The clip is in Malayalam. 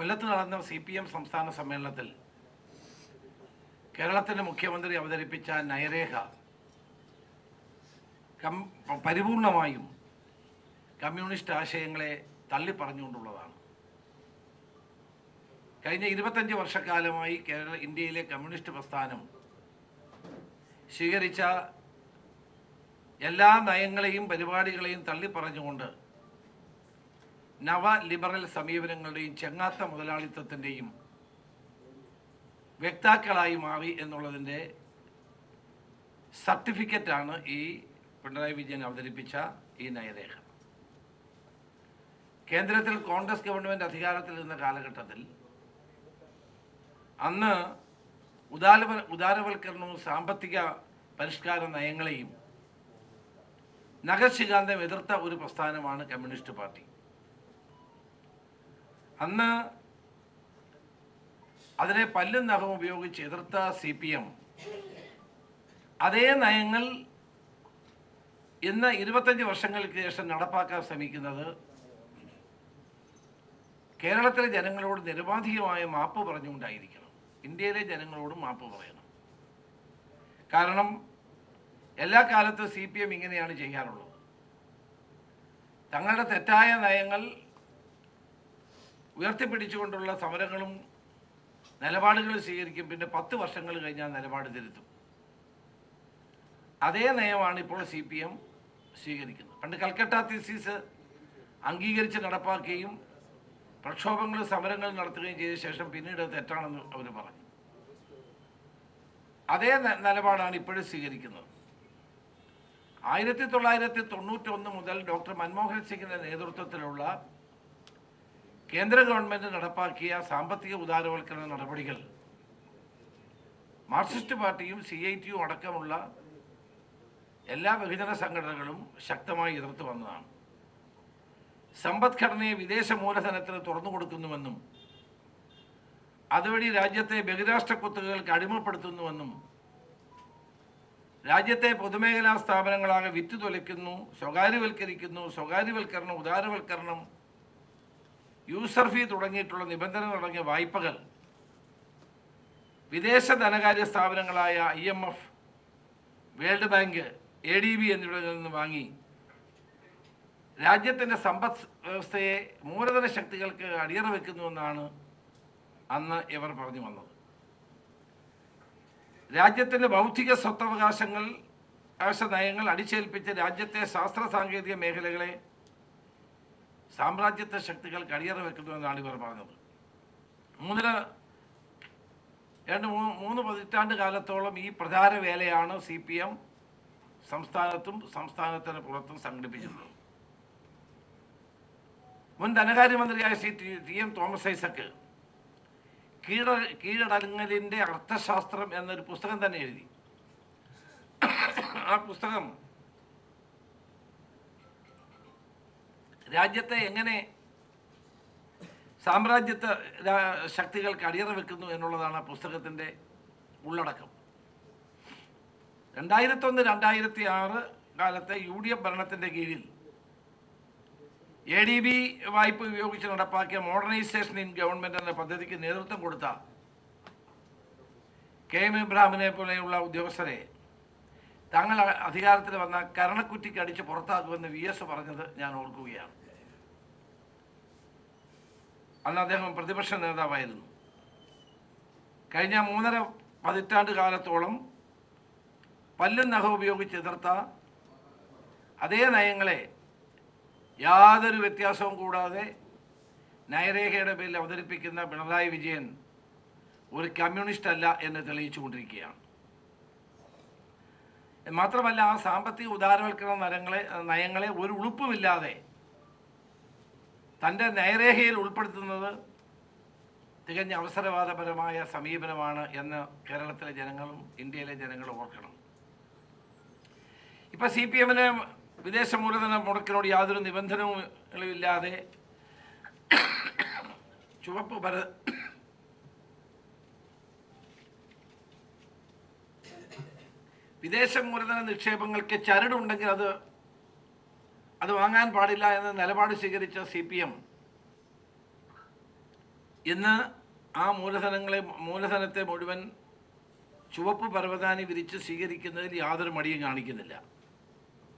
കൊല്ലത്ത് നടന്ന സി പി എം സംസ്ഥാന സമ്മേളനത്തിൽ കേരളത്തിന്റെ മുഖ്യമന്ത്രി അവതരിപ്പിച്ച നയരേഖ കം പരിപൂർണമായും കമ്മ്യൂണിസ്റ്റ് ആശയങ്ങളെ തള്ളിപ്പറഞ്ഞുകൊണ്ടുള്ളതാണ്. കഴിഞ്ഞ ഇരുപത്തഞ്ച് വർഷക്കാലമായി കേരള ഇന്ത്യയിലെ കമ്മ്യൂണിസ്റ്റ് പ്രസ്ഥാനം സ്വീകരിച്ച എല്ലാ നയങ്ങളെയും പരിപാടികളെയും തള്ളിപ്പറഞ്ഞുകൊണ്ട് നവ ലിബറൽ സമീപനങ്ങളുടെയും ചെങ്ങാത്ത മുതലാളിത്തത്തിന്റെയും വ്യക്താക്കളായി മാറി എന്നുള്ളതിന്റെ സർട്ടിഫിക്കറ്റാണ് ഈ പിണറായി വിജയൻ അവതരിപ്പിച്ച ഈ നയരേഖ. കേന്ദ്രത്തിൽ കോൺഗ്രസ് ഗവൺമെന്റ് അധികാരത്തിൽ നിന്ന കാലഘട്ടത്തിൽ അന്ന് ഉദാരവ ഉദാരവൽക്കരണവും സാമ്പത്തിക പരിഷ്കാര നയങ്ങളെയും നഗശികാന്തം എതിർത്ത ഒരു പ്രസ്ഥാനമാണ് കമ്മ്യൂണിസ്റ്റ് പാർട്ടി. അന്ന് അതിനെ പല്ലും നഖം ഉപയോഗിച്ച് എതിർത്ത സി പി എം അതേ നയങ്ങൾ ഇന്ന് ഇരുപത്തഞ്ച് വർഷങ്ങൾക്ക് ശേഷം നടപ്പാക്കാൻ ശ്രമിക്കുന്നത് കേരളത്തിലെ ജനങ്ങളോട് നിരവധികമായ മാപ്പ് പറഞ്ഞുകൊണ്ടായിരിക്കണം. ഇന്ത്യയിലെ ജനങ്ങളോട് മാപ്പ് പറയണം. കാരണം എല്ലാ കാലത്തും സി പി എം ഇങ്ങനെയാണ് ചെയ്യാറുള്ളത്. തങ്ങളുടെ തെറ്റായ നയങ്ങൾ ഉയർത്തിപ്പിടിച്ചുകൊണ്ടുള്ള സമരങ്ങളും നിലപാടുകൾ സ്വീകരിക്കും. പിന്നെ പത്ത് വർഷങ്ങൾ കഴിഞ്ഞാൽ നിലപാട് തിരുത്തും. അതേ നയമാണ് ഇപ്പോൾ സി പി എം സ്വീകരിക്കുന്നത്. പണ്ട് കൽക്കട്ട തീസീസ് അംഗീകരിച്ച് നടപ്പാക്കുകയും പ്രക്ഷോഭങ്ങൾ സമരങ്ങൾ നടത്തുകയും ചെയ്ത ശേഷം പിന്നീട് തെറ്റാണെന്ന് അവർ പറഞ്ഞു. അതേ നിലപാടാണ് ഇപ്പോഴും സ്വീകരിക്കുന്നത്. ആയിരത്തി തൊള്ളായിരത്തി തൊണ്ണൂറ്റൊന്ന് മുതൽ ഡോക്ടർ മൻമോഹൻ സിംഗിന്റെ നേതൃത്വത്തിലുള്ള കേന്ദ്ര ഗവൺമെന്റ് നടപ്പാക്കിയ സാമ്പത്തിക ഉദാരവൽക്കരണ നടപടികൾ മാർക്സിസ്റ്റ് പാർട്ടിയും സി ഐ ടിയും അടക്കമുള്ള എല്ലാ ബഹുജന സംഘടനകളും ശക്തമായി എതിർത്ത് വന്നതാണ്. സമ്പദ്ഘടനയെ വിദേശ മൂലധനത്തിന് തുറന്നു കൊടുക്കുന്നുവെന്നും അതുവഴി രാജ്യത്തെ ബഹുരാഷ്ട്ര കുത്തകകൾക്ക് അടിമപ്പെടുത്തുന്നുവെന്നും രാജ്യത്തെ പൊതുമേഖലാ സ്ഥാപനങ്ങളാകെ വിറ്റു തൊലയ്ക്കുന്നു സ്വകാര്യവൽക്കരിക്കുന്നു സ്വകാര്യവൽക്കരണം ഉദാരവൽക്കരണം യൂസർ ഫീ തുടങ്ങിയിട്ടുള്ള നിബന്ധനകൾ അടങ്ങിയ വായ്പകൾ. വിദേശ ധനകാര്യ സ്ഥാപനങ്ങളായ I M F world bank A D B എന്നിവിടങ്ങളിൽ നിന്ന് വാങ്ങി. രാജ്യത്തിന്റെ സമ്പദ് വ്യവസ്ഥയെ മൂലധന ശക്തികൾക്ക് അടിയറ വെക്കുന്നുവെന്നാണ് അന്ന് ഇവർ പറഞ്ഞു വന്നത്. രാജ്യത്തിന്റെ ബൗദ്ധിക സ്വത്തവകാശങ്ങൾ അവകാശ നയങ്ങൾ അടിച്ചേൽപ്പിച്ച് രാജ്യത്തെ ശാസ്ത്ര സാങ്കേതിക മേഖലകളെ സാമ്രാജ്യത്വ ശക്തികൾ അടിയറ വെക്കുന്നുവെന്നാണ് ഇവർ പറഞ്ഞത്. മൂന്നര രണ്ട് മൂന്ന് പതിറ്റാണ്ട് കാലത്തോളം ഈ പ്രചാര വേലയാണ് സി പി എം സംസ്ഥാനത്തും സംസ്ഥാനത്തിന് പുറത്തും സംഘടിപ്പിച്ചിട്ടുള്ളത് മുൻ ധനകാര്യമന്ത്രിയായ ശ്രീ ടി എം തോമസ് ഐസക്ക് കീഴ കീഴടങ്ങലിന്റെ അർത്ഥശാസ്ത്രം എന്നൊരു പുസ്തകം തന്നെ എഴുതി. ആ പുസ്തകം രാജ്യത്തെ എങ്ങനെ സാമ്രാജ്യത്വ ശക്തികൾ ശക്തികൾക്ക് അടിയറ വെക്കുന്നു എന്നുള്ളതാണ് ആ പുസ്തകത്തിന്റെ ഉള്ളടക്കം. രണ്ടായിരത്തൊന്ന് രണ്ടായിരത്തി ആറ് കാലത്തെ യു ഡി എഫ് ഭരണത്തിന്റെ കീഴിൽ എ ഡി ബി വായ്പ ഉപയോഗിച്ച് നടപ്പാക്കിയ മോഡേണൈസേഷൻ ഇൻ ഗവൺമെന്റ് എന്ന പദ്ധതിക്ക് നേതൃത്വം കൊടുത്ത കെ എം ഇബ്രാഹിമിനെ പോലെയുള്ള ഉദ്യോഗസ്ഥരെ തങ്ങൾ അധികാരത്തിൽ വന്ന കരണക്കുറ്റിക്ക് അടിച്ച് പുറത്താക്കുമെന്ന് വി എസ് പറഞ്ഞത് ഞാൻ ഓർക്കുകയാണ്. അന്ന് അദ്ദേഹം പ്രതിപക്ഷ നേതാവായിരുന്നു. കഴിഞ്ഞ മൂന്നര പതിറ്റാണ്ട് കാലത്തോളം പല്ലും നഖം ഉപയോഗിച്ച് എതിർത്ത അതേ നയങ്ങളെ യാതൊരു വ്യത്യാസവും കൂടാതെ നയരേഖയുടെ പേരിൽ അവതരിപ്പിക്കുന്ന പിണറായി വിജയൻ ഒരു കമ്മ്യൂണിസ്റ്റ് അല്ല എന്ന് തെളിയിച്ചുകൊണ്ടിരിക്കുകയാണ്. മാത്രമല്ല ആ സാമ്പത്തിക ഉദാരവൽക്കരണ നയങ്ങളെ നയങ്ങളെ ഒരു ഉളുപ്പുമില്ലാതെ തന്റെ നയരേഖയിൽ ഉൾപ്പെടുത്തുന്നത് തികഞ്ഞ അവസരവാദപരമായ സമീപനമാണ് എന്ന് കേരളത്തിലെ ജനങ്ങളും ഇന്ത്യയിലെ ജനങ്ങളും ഓർക്കണം. ഇപ്പം സി പി എമ്മിന് വിദേശ മൂലധന മുടക്കിനോട് യാതൊരു നിബന്ധനകളും ചുവപ്പ് ഭര വിദേശ മൂലധന നിക്ഷേപങ്ങൾക്ക് ചരടുണ്ടെങ്കിൽ അത് അത് വാങ്ങാൻ പാടില്ല എന്ന നിലപാട് സ്വീകരിച്ച സി പി എം ഇന്ന് ആ മൂലധനങ്ങളെ മൂലധനത്തെ മുഴുവൻ ചുവപ്പ് പരവതാനി വിരിച്ച് സ്വീകരിക്കുന്നതിൽ യാതൊരു മടിയും കാണിക്കുന്നില്ല.